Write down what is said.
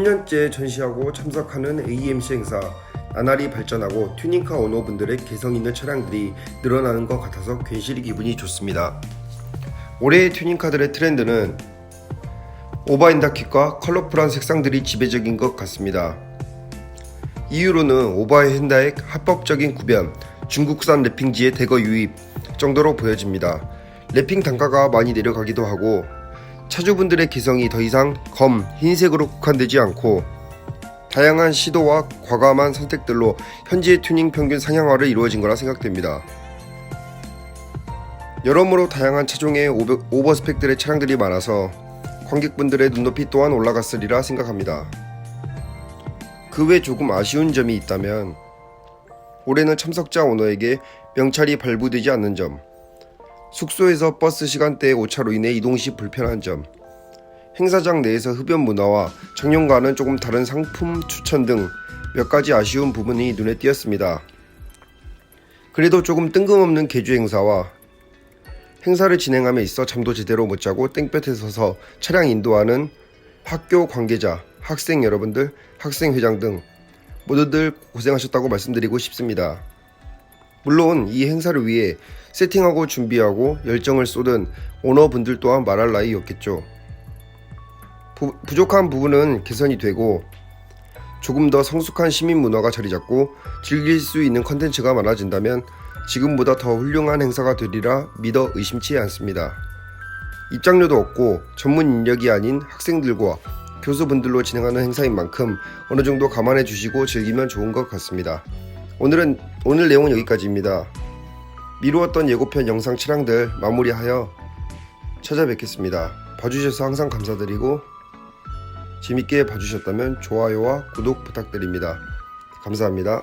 10년째 전시하고 참석하는 AMC 행사 나날이 발전하고 튜닝카 오너분들의 개성 있는 차량들이 늘어나는 것 같아서 괜시리 기분이 좋습니다. 올해의 튜닝카들의 트렌드는 오버핸다킷과 컬러풀한 색상들이 지배적인 것 같습니다. 이유로는 오버핸다의 합법적인 구변, 중국산 랩핑지의 대거 유입 정도로 보여집니다. 랩핑 단가가 많이 내려가기도 하고 차주분들의 개성이 더 이상 검, 흰색으로 국한되지 않고 다양한 시도와 과감한 선택들로 현지의 튜닝 평균 상향화를 이루어진 거라 생각됩니다. 여러모로 다양한 차종의 오버, 오버 스펙들의 차량들이 많아서 관객분들의 눈높이 또한 올라갔으리라 생각합니다. 그 외 조금 아쉬운 점이 있다면 올해는 참석자 오너에게 명찰이 발부되지 않는 점, 숙소에서 버스 시간대의 오차로 인해 이동 시 불편한 점, 행사장 내에서 흡연 문화와 작년과는 조금 다른 상품 추천 등 몇 가지 아쉬운 부분이 눈에 띄었습니다. 그래도 조금 뜬금없는 개주 행사와 행사를 진행함에 있어 잠도 제대로 못 자고 땡볕에 서서 차량 인도하는 학교 관계자, 학생 여러분들, 학생 회장 등 모두들 고생하셨다고 말씀드리고 싶습니다. 물론 이 행사를 위해 세팅하고 준비하고 열정을 쏟은 오너분들 또한 말할 나위였겠죠. 부, 부족한 부분은 개선이 되고 조금 더 성숙한 시민 문화가 자리 잡고 즐길 수 있는 컨텐츠가 많아진다면 지금보다 더 훌륭한 행사가 되리라 믿어 의심치 않습니다. 입장료도 없고 전문 인력이 아닌 학생들과 교수분들로 진행하는 행사인 만큼 어느 정도 감안해 주시고 즐기면 좋은 것 같습니다. 오늘은 오늘 내용은 여기까지입니다. 미루었던 예고편 영상 촬영들 마무리하여 찾아뵙겠습니다. 봐주셔서 항상 감사드리고 재밌게 봐주셨다면 좋아요와 구독 부탁드립니다. 감사합니다.